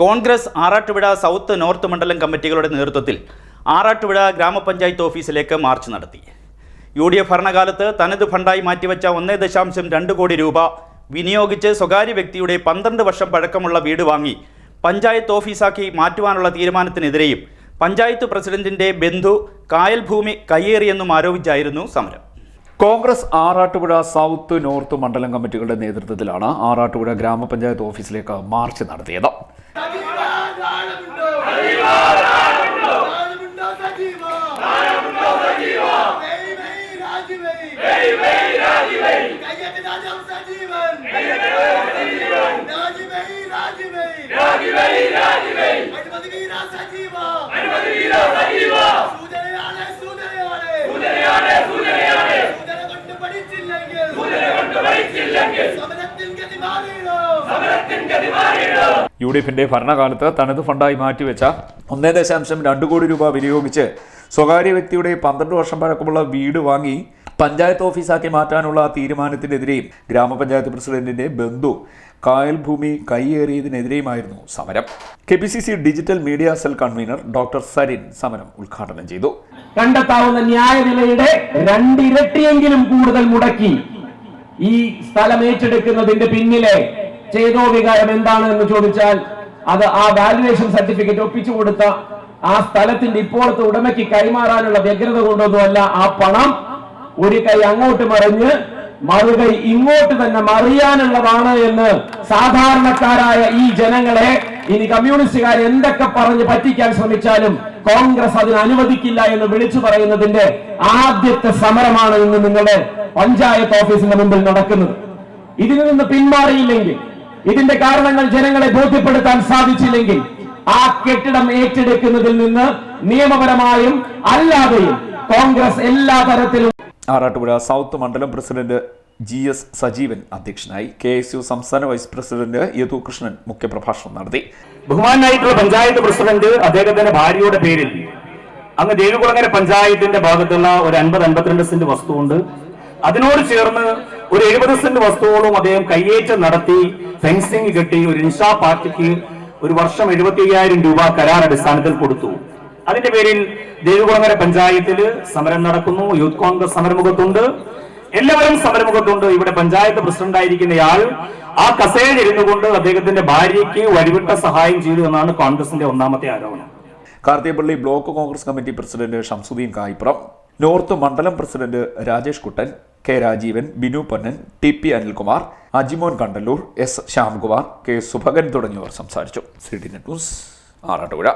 Congress Arattupuzha south north മണ്ഡലം കമ്മിറ്റികളുടെ നേതൃത്വത്തിൽ ആറാട്ടുപുഴ ഗ്രാമപഞ്ചായത്ത് ഓഫീസിലേക്ക് മാർച്ച് നടത്തി. യു ഡി എഫ് ഭരണകാലത്ത് തനത് ഫണ്ടായി മാറ്റിവെച്ച ഒന്നേ ദശാംശം രണ്ട് കോടി രൂപ വിനിയോഗിച്ച് സ്വകാര്യ വ്യക്തിയുടെ പന്ത്രണ്ട് വർഷം പഴക്കമുള്ള വീട് വാങ്ങി പഞ്ചായത്ത് ഓഫീസാക്കി മാറ്റുവാനുള്ള തീരുമാനത്തിനെതിരെയും പഞ്ചായത്ത് പ്രസിഡന്റിന്റെ ബന്ധു കായൽ ഭൂമി കയ്യേറിയെന്നും ആരോപിച്ചായിരുന്നു സമരം. കോൺഗ്രസ് ആറാട്ടുപുഴ സൗത്ത് നോർത്ത് മണ്ഡലം കമ്മിറ്റികളുടെ നേതൃത്വത്തിലാണ് ആറാട്ടുപുഴ ഗ്രാമപഞ്ചായത്ത് ഓഫീസിലേക്ക് മാർച്ച് നടത്തിയത്. ప్రాణముండో సజీవా ప్రాణముండో ప్రాణముండో సజీవా ప్రాణముండో సజీవా వెయ్ వెయ్ రాజీ వెయ్ వెయ్ వెయ్ రాజీ వెయ్ కయ్యటి రాజం సజీవన్ కయ్యటి రాజం సజీవన్ రాజీ వెయ్ రాజీ వెయ్ రాజీ వెయ్ రాజీ వెయ్ అనుమతి వీరా సజీవా అనుమతి వీరా సజీవా సూదరయాలే సూదరయాలే సూదరయాలే సూదరయాలే సూదర கொண்டு படிச்சில்லைங்க சூதர கொண்டு படிச்சில்லைங்க சமரத்தில் கதி மாறிடோ യു ഡി എഫിന്റെ ഭരണകാലത്ത് തനത് ഫണ്ടായി മാറ്റിവെച്ച ഒന്നേ ദശാംശം രണ്ട് കോടി രൂപ വിനിയോഗിച്ച് സ്വകാര്യ വ്യക്തിയുടെ പന്ത്രണ്ട് വർഷം പഴക്കമുള്ള വീട് വാങ്ങി പഞ്ചായത്ത് ഓഫീസാക്കി മാറ്റാനുള്ള തീരുമാനത്തിനെതിരെയും ഗ്രാമപഞ്ചായത്ത് പ്രസിഡന്റിന്റെ ബന്ധു കായൽ ഭൂമി കൈയേറിയതിനെതിരെയുമായിരുന്നു സമരം. K P C C digital media cell convener doctor Sarin സമരം ഉദ്ഘാടനം ചെയ്തു. കണ്ടെത്താവുന്ന ന്യായവിലയുടെ രണ്ടിരട്ടിയെങ്കിലും കൂടുതൽ മുടക്കി ഈ സ്ഥലം ഏറ്റെടുക്കുന്നതിന്റെ പിന്നിലെ ചേതോ വികാരം എന്താണ് എന്ന് ചോദിച്ചാൽ അത് ആ വാല്യുവേഷൻ സർട്ടിഫിക്കറ്റ് ഒപ്പിച്ചു കൊടുത്ത ആ സ്ഥലത്തിന്റെ ഇപ്പോഴത്തെ ഉടമയ്ക്ക് കൈമാറാനുള്ള വ്യഗ്രത കൊണ്ടൊന്നുമല്ല ആ പണം ഒരു കൈ അങ്ങോട്ട് മറിഞ്ഞ് മറുകൈ ഇങ്ങോട്ട് തന്നെ മറിയാനുള്ളതാണ് എന്ന് സാധാരണക്കാരായ ഈ ജനങ്ങളെ ഇനി കമ്മ്യൂണിസ്റ്റുകാർ എന്തൊക്കെ പറഞ്ഞ് പറ്റിക്കാൻ ശ്രമിച്ചാലും കോൺഗ്രസ് അതിന് അനുവദിക്കില്ല എന്ന് വിളിച്ചു പറയുന്നതിന്റെ ആദ്യത്തെ സമരമാണ് ഇന്ന് നിങ്ങളുടെ പഞ്ചായത്ത് ഓഫീസിന്റെ മുമ്പിൽ നടക്കുന്നത്. ഇതിൽ നിന്ന് പിന്മാറിയില്ലെങ്കിൽ ഇതിന്റെ കാരണങ്ങൾ ജനങ്ങളെ ബോധ്യപ്പെടുത്താൻ സാധിച്ചില്ലെങ്കിൽ ആ കെട്ടിടം ഏറ്റെടുക്കുന്നതിൽ നിന്ന് നിയമപരമായും അല്ലാതെയും കോൺഗ്രസ് എല്ലാ തരത്തിലും ആറാട്ടുപുഴ സൗത്ത് മണ്ഡലം പ്രസിഡന്റ് ജി എസ് സജീവൻ അധ്യക്ഷനായി കെ എസ് യു സംസ്ഥാന വൈസ് പ്രസിഡന്റ് യദു കൃഷ്ണൻ മുഖ്യപ്രഭാഷണം നടത്തി. ബഹുമാനായിട്ടുള്ള പഞ്ചായത്ത് പ്രസിഡന്റ് അദ്ദേഹത്തിന്റെ ഭാര്യയുടെ പേരിൽ അങ്ങ് ദേവികുളങ്ങര പഞ്ചായത്തിന്റെ ഭാഗത്തുള്ള ഒരു അൻപത് അൻപത്തിരണ്ട് സെന്റ് വസ്തുവുണ്ട്. അതിനോട് ചേർന്ന് ഒരു എഴുപത് സെന്റ് വസ്തുവോളം അദ്ദേഹം കയ്യേറ്റം നടത്തി ഫെൻസിംഗ് കെട്ടി ഒരു ഇൻഷാ പാർട്ടിക്ക് ഒരു വർഷം എഴുപത്തി അയ്യായിരം രൂപ കരാർ അടിസ്ഥാനത്തിൽ കൊടുത്തു. അതിന്റെ പേരിൽ ദേവികുളങ്ങര പഞ്ചായത്തിൽ സമരം നടക്കുന്നു യൂത്ത് കോൺഗ്രസ് സമരമുഖത്തുണ്ട്. എല്ലാവരും സമരമുഖത്തുണ്ട്. ഇവിടെ പഞ്ചായത്ത് പ്രസിഡന്റ് ആയിരിക്കുന്നയാൾ ആ കസേരയിൽ ഇരുന്നു കൊണ്ട് അദ്ദേഹത്തിന്റെ ഭാര്യയ്ക്ക് വഴിവിട്ട സഹായം ചെയ്തു എന്നാണ് കോൺഗ്രസിന്റെ ഒന്നാമത്തെ ആരോപണം. Karthiyappally block Congress committee president Shamsuddin Kayipram north മണ്ഡലം president Rajesh Kuttan K Rajeevan Binu Ponnan T P Anilkumar Ajimon Kandallur S Shyamkumar K Subhakan തുടങ്ങിയവർ സംസാരിച്ചു. C D news Arattupuzha.